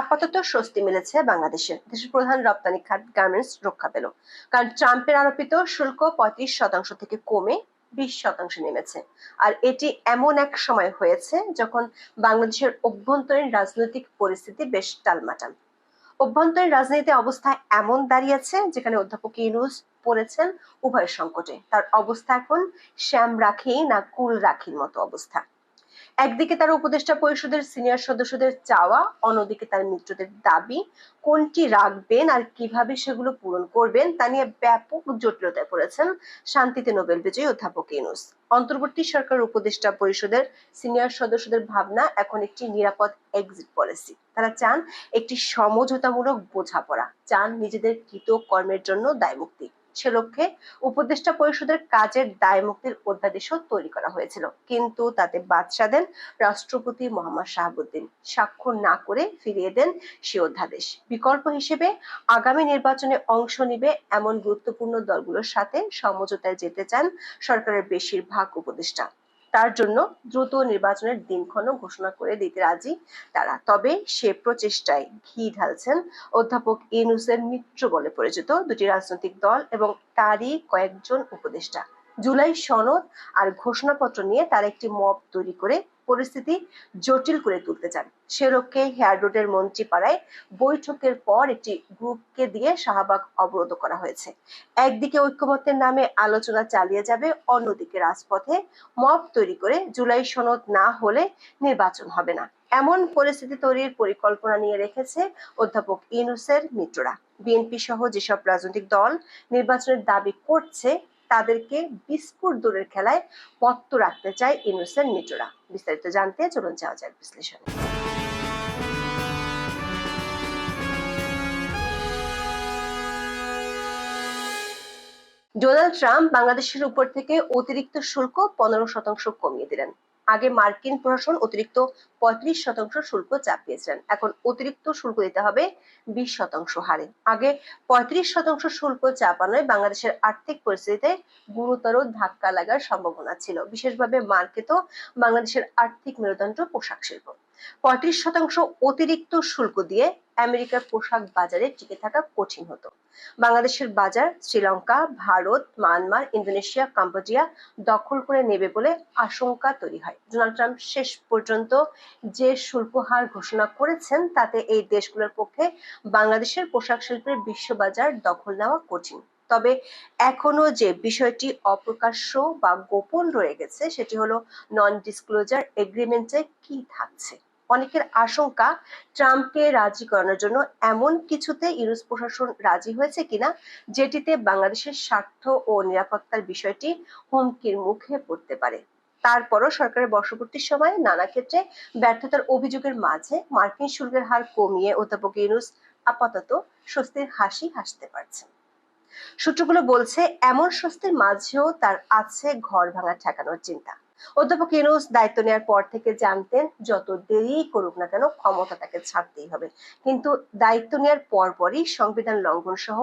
আপাতত স্বস্তি মিলেছে বাংলাদেশে। দেশের প্রধান রপ্তানি খাত গার্মেন্টস রক্ষা পেল। কারণ ট্রাম্পের আরোপিত শুল্ক পঁয়ত্রিশ শতাংশ থেকে কমে বিশ শতাংশে নেমেছে। আর এটি এমন এক সময় হয়েছে যখন বাংলাদেশের অভ্যন্তরীণ রাজনৈতিক পরিস্থিতি বেশ টালমাটাল। অভ্যন্তরীণ রাজনীতি অবস্থা এমন দাঁড়িয়েছে যেখানে অধ্যাপক ইউনুস পড়েছেন উভয় সংকটে। তার অবস্থা এখন শ্যাম রাখি না কুল রাখির মতো অবস্থা। একদিকে তার উপদেষ্টা পরিষদের সিনিয়র সদস্যদের চাওয়া, অন্যদিকে তার মিত্রদের দাবি, কোনটি রাখবেন আর কীভাবে সেগুলো পূরণ করবেন তা নিয়ে ব্যাপক জটিলতায় পড়েছেন শান্তিতে নোবেল বিজয়ী অধ্যাপক ইউনুস। অন্তর্বর্তী সরকার উপদেষ্টা পরিষদের সিনিয়র সদস্যদের ভাবনা এখন একটি নিরাপদ এক্সিট পলিসি তারা চান একটি সমঝোতামূলক বোঝাপড়া, চান নিজেদের কৃত কর্মের জন্য দায়মুক্তি। সে লক্ষ্যে উপদেষ্টা পরিষদের কাজের দায় মুক্তির অধ্যাদেশও তৈরি করা হয়েছিল। কিন্তু তাতে বাদশা দেন রাষ্ট্রপতি মোহাম্মদ শাহাবুদ্দিন। স্বাক্ষর না করে ফিরিয়ে দেন সে অধ্যাদেশ। বিকল্প হিসেবে আগামী নির্বাচনে অংশ নিবে এমন গুরুত্বপূর্ণ দলগুলোর সাথে সমঝোতায় যেতে চান সরকারের বেশিরভাগ উপদেষ্টা। তার জন্য দ্রুত নির্বাচনের দিনক্ষণও ঘোষণা করে দিতে রাজি তারা। তবে সে প্রচেষ্টায় ঘি ঢালছেন অধ্যাপক ইনুসের মিত্র বলে পরিচিত দুটি রাজনৈতিক দল এবং তারই কয়েকজন উপদেষ্টা। জুলাই সনদ আর ঘোষণাপত্র নিয়ে তার একটি মব তৈরি করে পরিস্থিতি জটিল করে তুলতে চান। সে লক্ষ্যে হেয়ার রোডের মন্ত্রীপাড়ায় বৈঠকের পর একটি গ্রুপকে দিয়ে শাহবাগ অবরোধ করা হয়েছে। একদিকে ঐক্যমত্যের নামে আলোচনা চালিয়ে যাবে, অন্যদিকে রাজপথে মব তৈরি করে জুলাই সনদ না হলে নির্বাচন হবে না। এমন পরিস্থিতি তৈরির পরিকল্পনা নিয়ে রেখেছে অধ্যাপক ইনুসের মিত্ররা। বিএনপি সহ যেসব রাজনৈতিক দল নির্বাচনের দাবি করছে তাদেরকে বিস্কুট দূরের খেলায় পত্ত রাখতে চায় ইনুসের মিত্ররা বিস্তারিত জানতে চলুন যাওয়া যাক বিশ্লেষণ। ডোনাল্ড ট্রাম্প বাংলাদেশের উপর থেকে অতিরিক্ত শুল্ক পনেরো শতাংশ কমিয়ে দিলেন। আগে মার্কিন প্রশাসন অতিরিক্ত পঁয়ত্রিশ শতাংশ শুল্ক চাপিয়েছিলেন। এখন অতিরিক্ত শুল্ক দিতে হবে বিশ শতাংশ হারে। আগে পঁয়ত্রিশ শতাংশ শুল্ক চাপানোয় বাংলাদেশের আর্থিক পরিস্থিতিতে গুরুতর ধাক্কা লাগার সম্ভাবনা ছিল। বিশেষভাবে মার্কেট বাংলাদেশের আর্থিক মেরুদণ্ড পোশাক শিল্প। পঁয়ত্রিশ শতাংশ অতিরিক্ত শুল্ক দিয়ে আমেরিকার পোশাক বাজারে টিকে থাকা কঠিন হতো। বাংলাদেশের বাজার Sri Lanka, Bharat, Myanmar, Indonesia, Cambodia দখল করে নেবে বলে আশঙ্কা তৈরি হয়। ডোনাল্ড ট্রাম্প শেষ পর্যন্ত যে শুল্ক হার ঘোষণা করেছেন, তাতে এই দেশগুলোর পক্ষে বাংলাদেশের পোশাক শিল্পের বিশ্ববাজার দখল নেওয়া কঠিন। তবে এখনও যে বিষয়টি অপ্রকাশ্য বা গোপন রয়ে গেছে, সেটি হলো নন ডিসক্লোজার এগ্রিমেন্টে কি থাকছে। অনেকের আশঙ্কা, ট্রাম্পকে রাজি করানোর জন্য এমন কিছুতে ইউরোস প্রশাসন রাজি হয়েছে কিনা, যেটিতে বাংলাদেশের স্বার্থ ও নিরাপত্তার বিষয়টি হুমকির মুখে পড়তে পারে। তারপরও সরকারের বর্ষপূর্তির সময় নানা ক্ষেত্রে ব্যর্থতার অভিযোগের মাঝে মার্কিন শুল্কের হার কমিয়ে অধ্যাপক ইউনুস আপাতত স্বস্তির হাসি হাসতে পারছেন। সূত্রগুলো বলছে, এমন স্বস্তির মাঝেও তার আছে ঘর ভাঙা ঠেকানোর চিন্তা। অধ্যাপক ইউনুস দায়িত্ব নেওয়ার পর থেকে জানতেন, যত দেরি করুক না কেন ক্ষমতা তাকে ছাড়তেই হবে। কিন্তু দায়িত্ব নেওয়ার পরপরই সংবিধান লঙ্ঘন সহ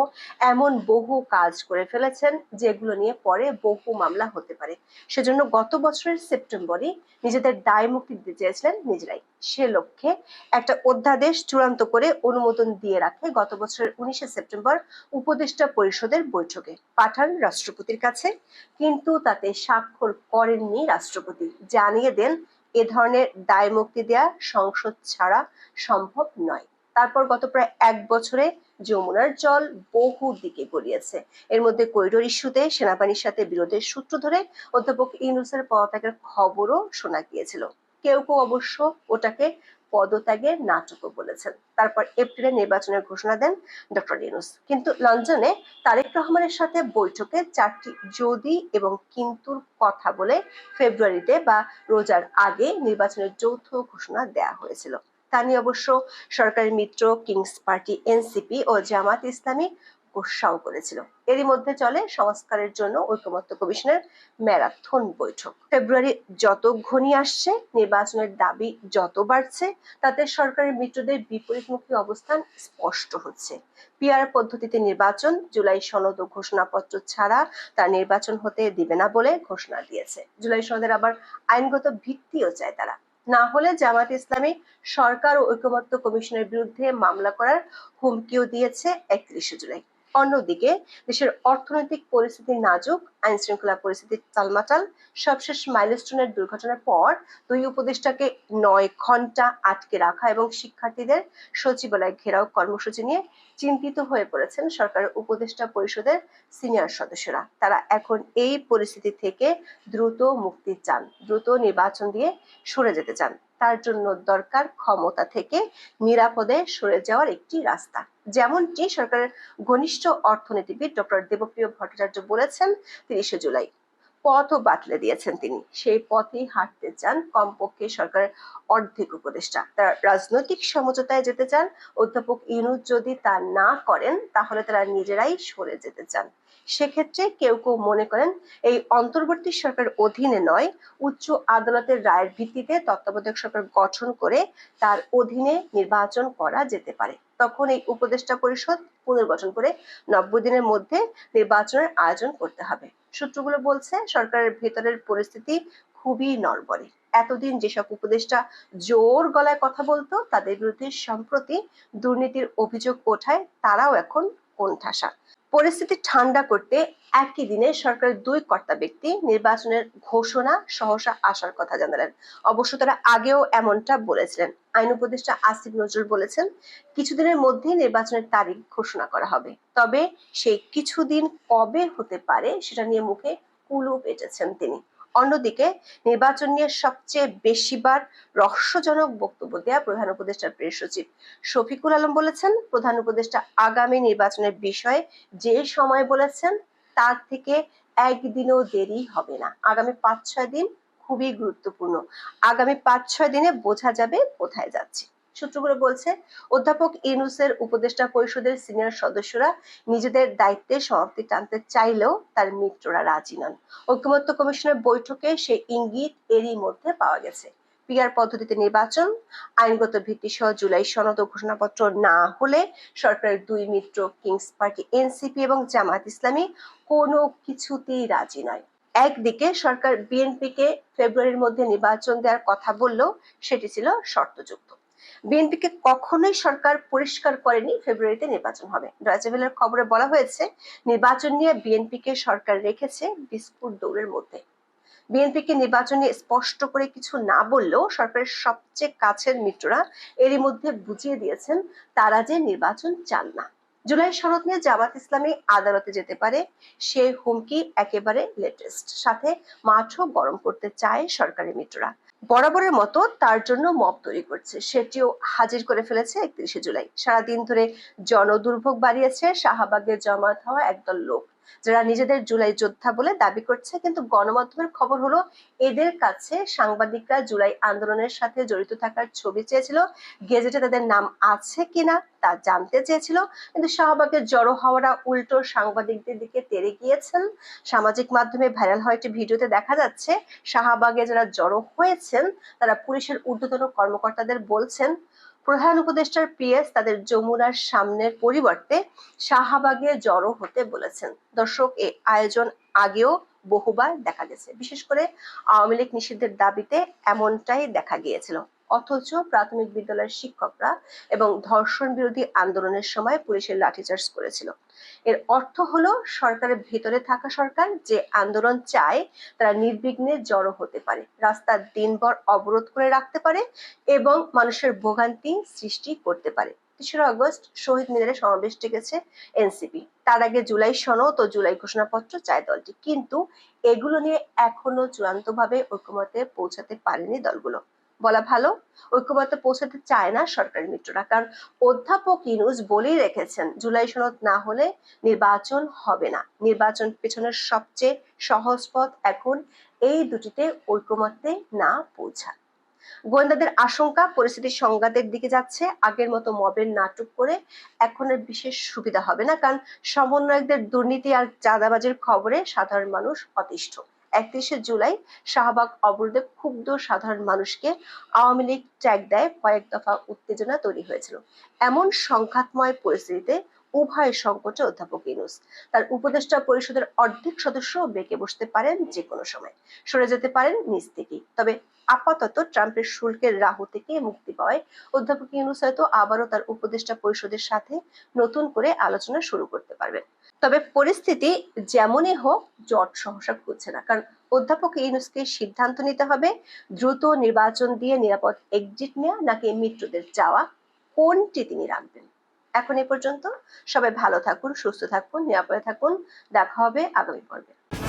এমন বহু কাজ করে ফেলেছেন, যেগুলো নিয়ে পরে বহু মামলা হতে পারে। সেজন্য গত বছরের সেপ্টেম্বরে নিজেদের দায় মুক্তি দিতে চেয়েছিলেন নিজেরাই। সে লক্ষ্যে একটা অধ্যাদেশ চূড়ান্ত করে অনুমোদন দিয়ে রাখে গত বছরের উনিশে সেপ্টেম্বর উপদেষ্টা পরিষদের বৈঠকে। পাঠান রাষ্ট্রপতির কাছে, কিন্তু তাতে স্বাক্ষর করেননি রাষ্ট্রপতি। জানিয়ে দেন, এ ধরনের দায় মুক্তি দেয়া সংসদ ছাড়া সম্ভব নয়। তারপর গত প্রায় এক বছরে যমুনার জল বহু দিকে গড়িয়েছে। এর মধ্যে করিডোর ইস্যুতে সেনাবাহিনীর সাথে বিরোধের সূত্র ধরে অধ্যাপক ইউনুসের পদত্যাগের খবরও শোনা গিয়েছিল। কেউ কেউ অবশ্য ওটাকে পদত্যাগের নাটকও বলেছেন। তারপর এপ্রিলে নির্বাচনের ঘোষণা দেন ডক্টর ইউনুস। কিন্তু লন্ডনে তারেক রহমানের সাথে বৈঠকে চারটি যদি এবং কিন্তুর কথা বলে ফেব্রুয়ারিতে বা রোজার আগে নির্বাচনের যৌথ ঘোষণা দেয়া হয়েছিল। তা নিয়ে অবশ্য সরকারের মিত্র, কিংস পার্টি, এনসিপি ও জামাত ইসলামী গোসাও করেছিল। এরই মধ্যে চলে সংস্কারের জন্য ঐকমত্য কমিশনের ম্যারাথন বৈঠক। ফেব্রুয়ারি যত ঘনিয়ে আসছে, নির্বাচনের দাবি যত বাড়ছে, তাতে সরকারের মিত্রদের বিপরীতমুখী অবস্থান স্পষ্ট হচ্ছে। পিআর পদ্ধতিতে নির্বাচন, জুলাই সনদ ও ঘোষণাপত্র ছাড়া তার নির্বাচন হতে দিবে না বলে ঘোষণা দিয়েছে। জুলাই সনদের আবার আইনগত ভিত্তিও চায় তারা। না হলে জামাত ইসলামী সরকার ও ঐকমত্য কমিশনের বিরুদ্ধে মামলা করার হুমকিও দিয়েছে একত্রিশে জুলাই। অন্যদিকে দেশের অর্থনৈতিক পরিস্থিতি নাজুক আইন শৃঙ্খলা পরিস্থিতি টালমাটাল, সবশেষ মাইলস্টোনের দুর্ঘটনার পর দুই উপদেষ্টাকে নয় ঘণ্টা আটকে রাখা এবং শিক্ষার্থীদের সচিবালয় ঘেরাও কর্মসূচি নিয়ে চিন্তিত হয়ে পড়েছেন সরকারের উপদেষ্টা পরিষদের সিনিয়র সদস্যরা। তারা এখন এই পরিস্থিতি থেকে দ্রুত মুক্তি চান, দ্রুত নির্বাচন দিয়ে সরে যেতে চান। তার জন্য দরকার ক্ষমতা থেকে নিরাপদে সরে যাওয়ার একটি রাস্তা। যেমনটি সরকারের ঘনিষ্ঠ অর্থনীতিবিদ ডক্টর দেবপ্রিয় ভট্টাচার্য বলেছেন তিরিশে জুলাই। পথও বাতলে দিয়েছেন তিনি। সেই পথেই হাঁটতে চান কমপক্ষে সরকারের অর্ধেক উপদেষ্টা। তারা রাজনৈতিক সমঝোতায় যেতে চান, অধ্যাপক ইউনুস যদি তা না করেন, তাহলে তারা নিজেরাই সরে যেতে চান। সেক্ষেত্রে কেউ কেউ মনে করেন এই অন্তর্বর্তী সরকার অধীনে নয়, উচ্চ আদালতের রায়ের ভিত্তিতে তত্ত্বাবধায়ক সরকার গঠন করে তার অধীনে নির্বাচন করা যেতে পারে। তখন এই উপদেষ্টা পরিষদ পুনর্গঠন করে নব্বই দিনের মধ্যে নির্বাচনের আয়োজন করতে হবে। সূত্রগুলো বলছে, সরকারের ভেতরের পরিস্থিতি খুবই নড়বড়ে। এতদিন যেসব উপদেষ্টা জোর গলায় কথা বলতো, তাদের বিরুদ্ধে সম্প্রতি দুর্নীতির অভিযোগ ওঠায় তারাও এখন কোণঠাসা। পরিস্থিতি ঠান্ডা করতে একই দিনে সরকারের দুই কর্তা ব্যক্তি নির্বাচনের ঘোষণা সহসা আসার কথা জানালেন। অবশ্য তারা আগেও এমনটা বলেছিলেন। আইন উপদেষ্টা আসিফ নজরুল বলেছেন, কিছুদিনের মধ্যে নির্বাচনের তারিখ ঘোষণা করা হবে। তবে সেই কিছুদিন কবে হতে পারে সেটা নিয়ে মুখে কুলুপ এঁটেছেন তিনি। অন্যদিকে নির্বাচন নিয়ে সবচেয়ে বেশিবার রহস্যজনক বক্তব্য দেয়া প্রধান উপদেষ্টার প্রেস সচিব শফিকুল আলম বলেছেন, প্রধান উপদেষ্টা আগামী নির্বাচনের বিষয়ে যে সময় বলেছেন, তার থেকে একদিনও দেরি হবে না। আগামী পাঁচ ছয় দিন খুবই গুরুত্বপূর্ণ। আগামী পাঁচ ছয় দিনে বোঝা যাবে কোথায় যাচ্ছে। সূত্রগুলো বলছে, অধ্যাপক ইনুসের উপদেষ্টা পরিষদের সিনিয়র সদস্যরা নিজেদের দায়িত্বে সমাপ্তি টানতে চাইলেও তার মিত্ররা রাজি নন। ঐক্যমত্য কমিশনের বৈঠকে সেই ইঙ্গিত এরই মধ্যে পাওয়া গেছে। পিআর পদ্ধতিতে নির্বাচন, আইনগত ভিত্তি সহ জুলাই সনদ ও ঘোষণাপত্র না হলে সরকারের দুই মিত্র কিংস পার্টি, এনসিপি এবং জামাত ইসলামী কোনো কিছুতেই রাজি নয়। একদিকে সরকার বিএনপিকে ফেব্রুয়ারির মধ্যে নির্বাচন দেওয়ার কথা বললেও সেটি ছিল শর্তযুক্ত। বিএনপিকে কখনোই সরকার পরিষ্কার করেনি, ফেব্রুয়ারিতে নির্বাচন হবে। ডয়চেভেলের খবরে বলা হয়েছে, নির্বাচন নিয়ে বিএনপিকে সরকার রেখেছে বিস্কুট দৌড়ের মধ্যে। বিএনপিকে নির্বাচন স্পষ্ট করে কিছু না বললেও সরকারের সবচেয়ে কাছের মিত্ররা এরই মধ্যে বুঝিয়ে দিয়েছেন তারা যে নির্বাচন চান না। জুলাই শরৎ নিয়ে জামাত ইসলামী আদালতে যেতে পারে সে হুমকি একেবারে লেটেস্ট সাথে মাঠও গরম করতে চায় সরকারি মিত্ররা। বরাবরের মতো তার জন্য মব তৈরি করছে। সেটিও হাজির করে ফেলেছে একত্রিশে জুলাই। সারাদিন ধরে জনদুর্ভোগ বাড়িয়েছে শাহবাগে জমাত হওয়া একদল লোক। যারা নিজেদের জুলাই যোদ্ধা বলে দাবি করছে। কিন্তু গণমাধ্যমের খবর হলো, এদের কাছে সাংবাদিকরা জুলাই আন্দোলনের সাথে জড়িত থাকার ছবি চেয়েছিল। গেজেটে তাদের নাম আছে কিনা তা জানতে চেয়েছিল। কিন্তু শাহবাগের জড়ো হওয়ারা উল্টো সাংবাদিকদের দিকে তেড়ে গিয়েছেন। সামাজিক মাধ্যমে ভাইরাল হওয়া একটি ভিডিওতে দেখা যাচ্ছে, শাহবাগে যারা জড়ো হয়েছেন, তারা পুলিশের ঊর্ধ্বতন কর্মকর্তাদের বলছেন প্রধান উপদেষ্টার পিএস তাদের যমুনার সামনের পরিবর্তে শাহবাগে জড়ো হতে বলেছেন। দর্শক এই আয়োজন আগেও বহুবার দেখা গেছে। বিশেষ করে আওয়ামী লীগ নিষিদ্ধের দাবিতে এমনটাই দেখা গিয়েছিল। অথচ প্রাথমিক বিদ্যালয়ের শিক্ষকরা এবং ধর্ষণ বিরোধী আন্দোলনের সময় পুলিশের লাঠিচার্জ করেছিল। এর অর্থ হলো সরকারের ভেতরে থাকা সরকার যে আন্দোলন চায়, তারা নির্বিঘ্নে জড়ো হতে পারে রাস্তার দিনভর অবরোধ করে রাখতে পারে এবং মানুষের ভোগান্তি সৃষ্টি করতে পারে। তেসরা আগস্ট শহীদ মিনারে সমাবেশ ডেকেছে এনসিপি। তার আগে জুলাই সনদ ও জুলাই ঘোষণাপত্র চায় দলটি। কিন্তু এগুলো নিয়ে এখনও চূড়ান্তভাবে ঐক্যমতে পৌঁছাতে পারেনি দলগুলো। বলা ভালো। ঐক্যমত পৌঁছাতে চায় না সরকারি মিত্ররা। কারণ অধ্যাপক ইনুস বলেই রেখেছেন, জুলাই সনদ না হলে নির্বাচন হবে না। নির্বাচন পেছনের সবচেয়ে সহজ পথ এখন এই দুটিতে ঐক্যমত্যে না পৌঁছা গোয়েন্দাদের আশঙ্কা, পরিস্থিতি সংঘাতের দিকে যাচ্ছে। আগের মতো মবের নাটক করে এখন আর বিশেষ সুবিধা হবে না। কারণ সমন্বয়কদের দুর্নীতি আর চাঁদাবাজির খবরে সাধারণ মানুষ অতিষ্ঠ। একত্রিশে জুলাই শাহবাগ অবরোধে ক্ষুব্ধ সাধারণ মানুষকে আওয়ামী লীগ ট্যাগ দেয়, কয়েক দফা উত্তেজনা তৈরি হয়েছিল। এমন সংঘাতময় পরিস্থিতিতে উভয় সংকটে অধ্যাপক ইউনুস। তার উপদেষ্টা পরিষদের অর্ধেক সদস্য বেঁকে বসতে পারেন যে কোনো সময়। সরে যেতে পারেন নিজ থেকেই। তবে আপাতত ট্রাম্পের শুল্কের রাহু থেকে মুক্তি পাওয়ায় অধ্যাপক ইউনুস হয়তো আবারও তার উপদেষ্টা পরিষদের সাথে নতুন করে আলোচনা শুরু করতে পারবেন। তবে পরিস্থিতি যেমনই হোক, জট সহসা খুঁজছে না। কারণ অধ্যাপক ইউনুসকে সিদ্ধান্ত নিতে হবে, দ্রুত নির্বাচন দিয়ে নিরাপদ এক্সিট নেওয়া নাকি মিত্রদের যাওয়া, কোনটি তিনি রাখবেন? এখন এ পর্যন্ত। সবাই ভালো থাকুন, সুস্থ থাকুন, নিরাপদে থাকুন। দেখা হবে আগামী পর্বে।